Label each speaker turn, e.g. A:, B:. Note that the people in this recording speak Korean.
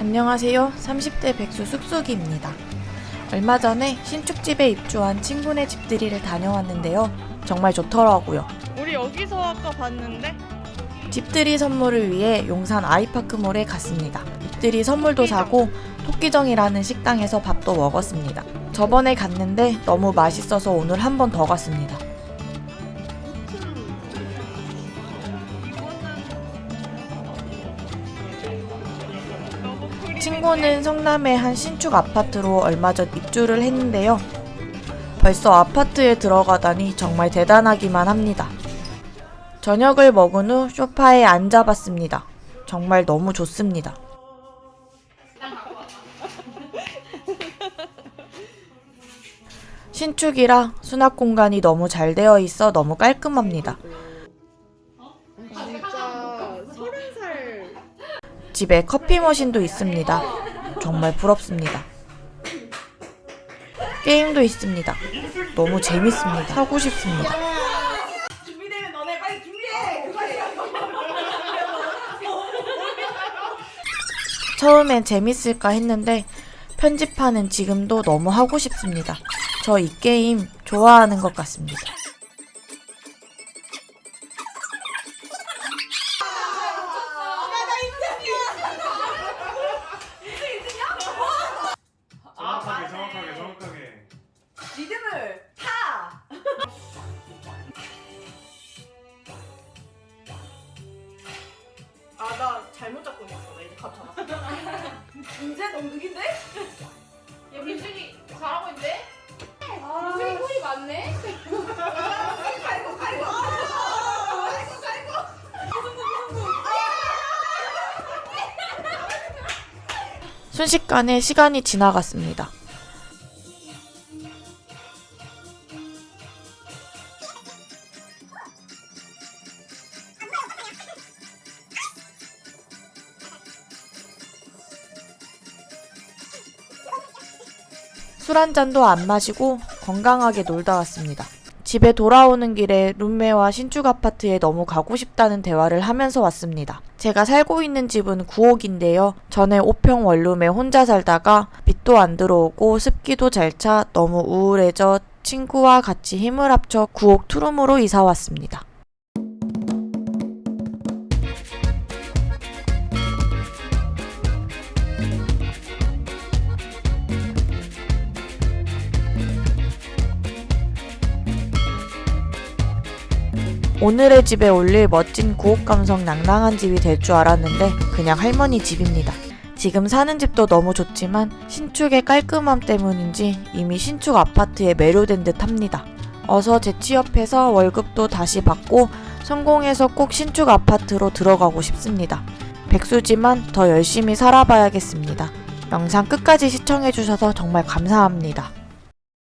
A: 안녕하세요. 30대 백수 쑥쑥이입니다. 얼마 전에 신축집에 입주한 친구네 집들이를 다녀왔는데요. 정말 좋더라고요.
B: 우리 여기서 아까 봤는데
A: 집들이 선물을 위해 용산 아이파크몰에 갔습니다. 집들이 선물도 사고 토끼정이라는 식당에서 밥도 먹었습니다. 저번에 갔는데 너무 맛있어서 오늘 한 번 더 갔습니다. 친구는 성남의 한 신축 아파트로 얼마 전 입주를 했는데요. 벌써 아파트에 들어가다니 정말 대단하기만 합니다. 저녁을 먹은 후 소파에 앉아봤습니다. 정말 너무 좋습니다. 신축이라 수납 공간이 너무 잘 되어 있어 너무 깔끔합니다.
B: 진짜 서른 살
A: 집에 커피 머신도 있습니다. 정말 부럽습니다. 게임도 있습니다. 너무 재밌습니다. 하고 싶습니다.
C: 준비되면 너네 빨리 준비해. 그거야.
A: 처음엔 재밌을까 했는데 편집하는 지금도 너무 하고 싶습니다. 저 이 게임 좋아하는 것 같습니다.
C: 아 나 잘못 잡고 있었어. 나 이제 감 잡았어. 이제 농득인데?
D: 야 민준이 잘하고 있는데? 민준이 꼴이 많네?
C: 갈고 갈고. 갈고 갈고.
A: 순식간에 시간이 지나갔습니다. 술 한 잔도 안 마시고 건강하게 놀다 왔습니다. 집에 돌아오는 길에 룸메와 신축 아파트에 너무 가고 싶다는 대화를 하면서 왔습니다. 제가 살고 있는 집은 9옥인데요. 전에 5평 원룸에 혼자 살다가 빛도 안 들어오고 습기도 잘 차 너무 우울해져 친구와 같이 힘을 합쳐 9옥 투룸으로 이사 왔습니다. 오늘의 집에 올릴 멋진 구옥 감성 낭낭한 집이 될 줄 알았는데 그냥 할머니 집입니다. 지금 사는 집도 너무 좋지만 신축의 깔끔함 때문인지 이미 신축 아파트에 매료된 듯 합니다. 어서 재취업해서 월급도 다시 받고 성공해서 꼭 신축 아파트로 들어가고 싶습니다. 백수지만 더 열심히 살아봐야겠습니다. 영상 끝까지 시청해주셔서 정말 감사합니다.